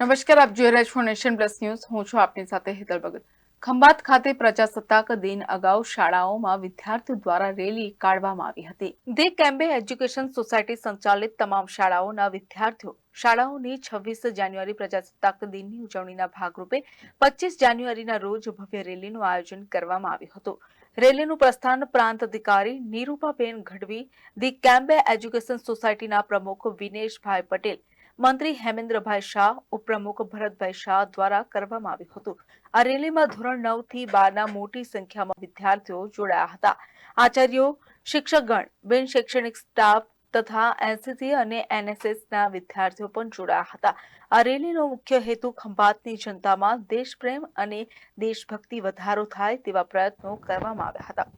નમસ્કાર, આપ જોઈ રહ્યા છો નેશન પ્લસ ન્યૂઝ. હું છું આપની સાથે હેતલ ભગત. ખંભાત ખાતે પ્રજાસત્તાક દિન અગાઉ શાળાઓમાં વિદ્યાર્થીઓ દ્વારા રેલી કાઢવામાં આવી હતી. ધી કેમ્બે એજ્યુકેશન સોસાયટી સંચાલિત તમામ શાળાઓના વિદ્યાર્થીઓ શાળાઓની છવ્વીસ જાન્યુઆરી પ્રજાસત્તાક દિનની ઉજવણીના ભાગરૂપે પચીસ જાન્યુઆરીના રોજ ભવ્ય રેલીનું આયોજન કરવામાં આવ્યું હતું. રેલીનું પ્રસ્થાન પ્રાંત અધિકારી નીરૂપાબેન ગઢવી, ધી કેમ્બે એજ્યુકેશન સોસાયટીના પ્રમુખ વિનેશભાઈ પટેલ મંત્રી હેમેન્દ્રભાઈ શાહ, ઉપપ્રમુખ ભરતભાઈ શાહ દ્વારા કરવામાં આવ્યું હતું. આ રેલીમાં ધોરણ નવથી બારના મોટી સંખ્યામાં વિદ્યાર્થીઓ જોડાયા હતા. આચાર્યો, શિક્ષકગણ, બિન શૈક્ષણિક સ્ટાફ તથા એનસીસી અને એનએસએસ ના વિદ્યાર્થીઓ પણ જોડાયા હતા. આ રેલીનો મુખ્ય હેતુ ખંભાતની જનતામાં દેશપ્રેમ અને દેશભક્તિ વધારો થાય તેવા પ્રયત્નો કરવામાં આવ્યા હતા.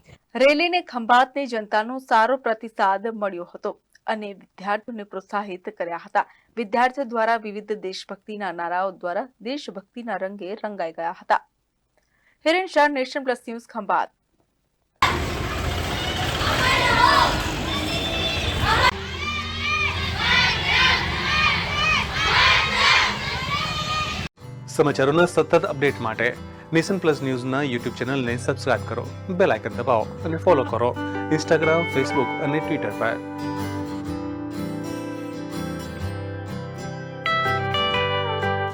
રેલીને ખંભાતની જનતાનો સારો પ્રતિસાદ મળ્યો હતો. અને વિદ્યાર્થીઓને પ્રોત્સાહિત કર્યા હતા. વિદ્યાર્થીઓ દ્વારા વિવિધ દેશભક્તિના નારાઓ દ્વારા દેશભક્તિના રંગે રંગાઈ ગયા હતા. Hiren Shah Nation Plus News Khambhat. સમાચારોના સતત અપડેટ માટે નેશન પ્લસ ન્યૂઝના યુટ્યુબ ચેનલને સબસ્ક્રાઇબ કરો બેલ આઇકન દબાવો અને ફોલો કરો ઇન્સ્ટાગ્રામ ફેસબુક અને ટ્વિટર પર.